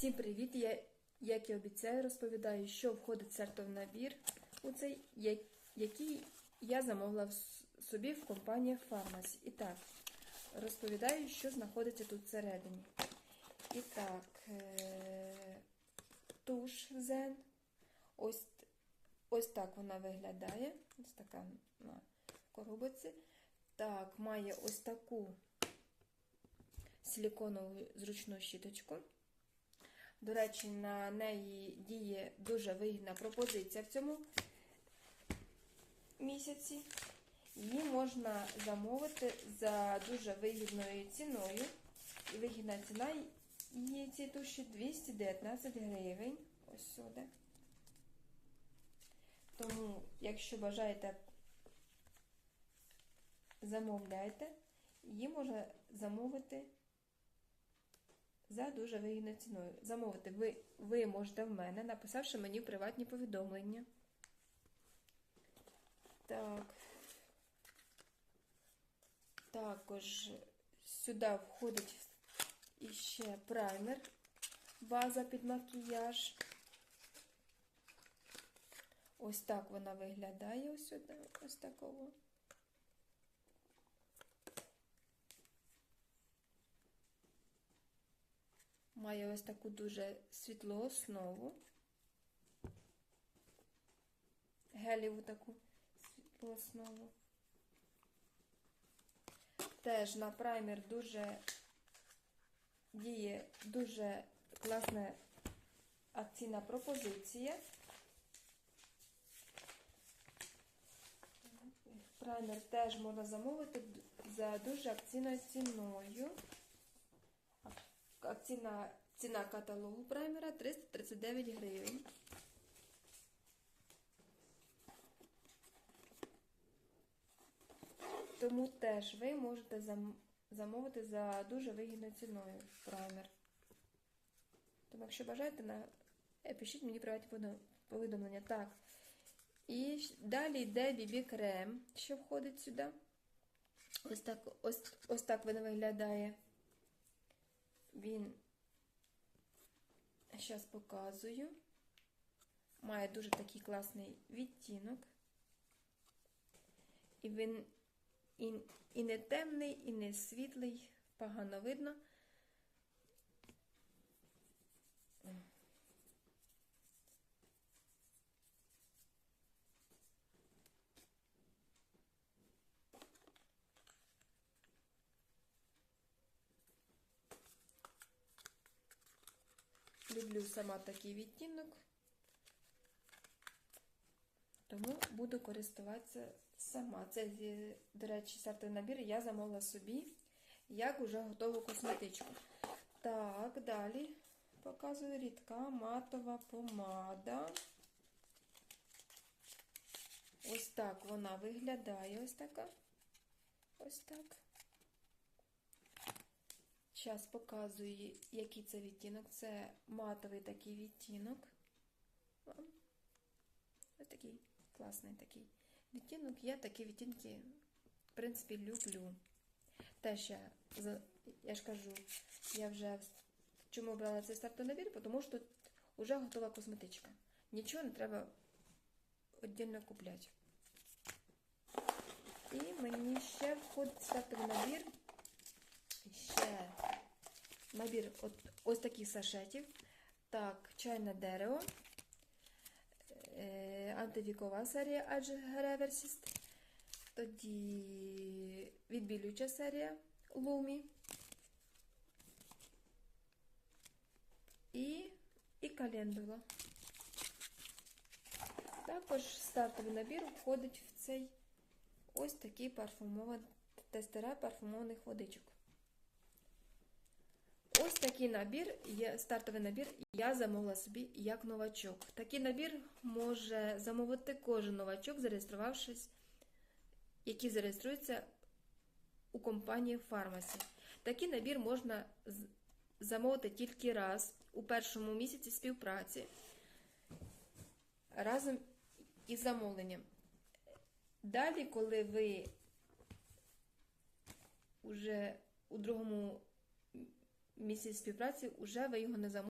Всім привіт! Я, як і обіцяю, розповідаю, що входить в стартовий набір у цей, який я замовила собі в компанії Pharmacy. І так, розповідаю, що знаходиться тут всередині. І так, е- туш Zen. Ось, ось так вона виглядає. Ось така на коробці. Так, має ось таку силіконову зручну щіточку. До речі, на неї діє дуже вигідна пропозиція в цьому місяці. Її можна замовити за дуже вигідною ціною. І вигідна ціна її ці туші 219 гривень. Ось сюди. Тому, якщо бажаєте, замовляйте, її можна замовити за дуже вигідною ціною. Замовити ви, ви можете в мене, написавши мені приватні повідомлення. Так. Також сюди входить іще праймер, база під макіяж. Ось так вона виглядає ось сюди, ось такого. Має ось таку дуже світлу основу. Геліву таку світлу основу. Теж на праймер дуже діє дуже класна акційна пропозиція. Праймер теж можна замовити за дуже акційною ціною. Акційна ціна каталогу праймера 339 гривень. Тому теж ви можете зам- замовити за дуже вигідною ціною праймер. Тому, якщо бажаєте, на... е, пишіть мені приватні повідомлення. Так. І далі йде BB крем, що входить сюди. Ось так, ось, ось так він виглядає. Він, зараз показую, має дуже такий класний відтінок. І він і, і не темний, і не світлий, погано видно. Люблю сама такий відтінок, тому буду користуватися сама. Це, до речі, стартовий набір я замовила собі, як уже готову косметичку. Так, далі показую рідка матова помада. Ось так вона виглядає, ось така. Ось так. Зараз показую, який це відтінок. Це матовий такий відтінок. Ось такий класний такий відтінок. Я такі відтінки, в принципі, люблю. Теж я, я ж кажу, я вже чому брала цей стартовий набір, тому що тут вже готова косметичка. Нічого не треба віддільно купляти. І мені ще входить стартовий набір. Ще набір от, ось таких сашетів. Так, чайне дерево, е, антивікова серія Age Reversist. Тоді відбілююча серія Lumi. І, і календула. Також стартовий набір входить в цей ось такий парфумований тестера парфумованих водичок. Ось такий набір, стартовий набір я замовила собі як новачок. Такий набір може замовити кожен новачок, зареєструвавшись, який зареєструється у компанії Pharmacy. Такий набір можна замовити тільки раз у першому місяці співпраці разом із замовленням. Далі, коли ви уже у другому місяці співпраці, вже ви його не замовите.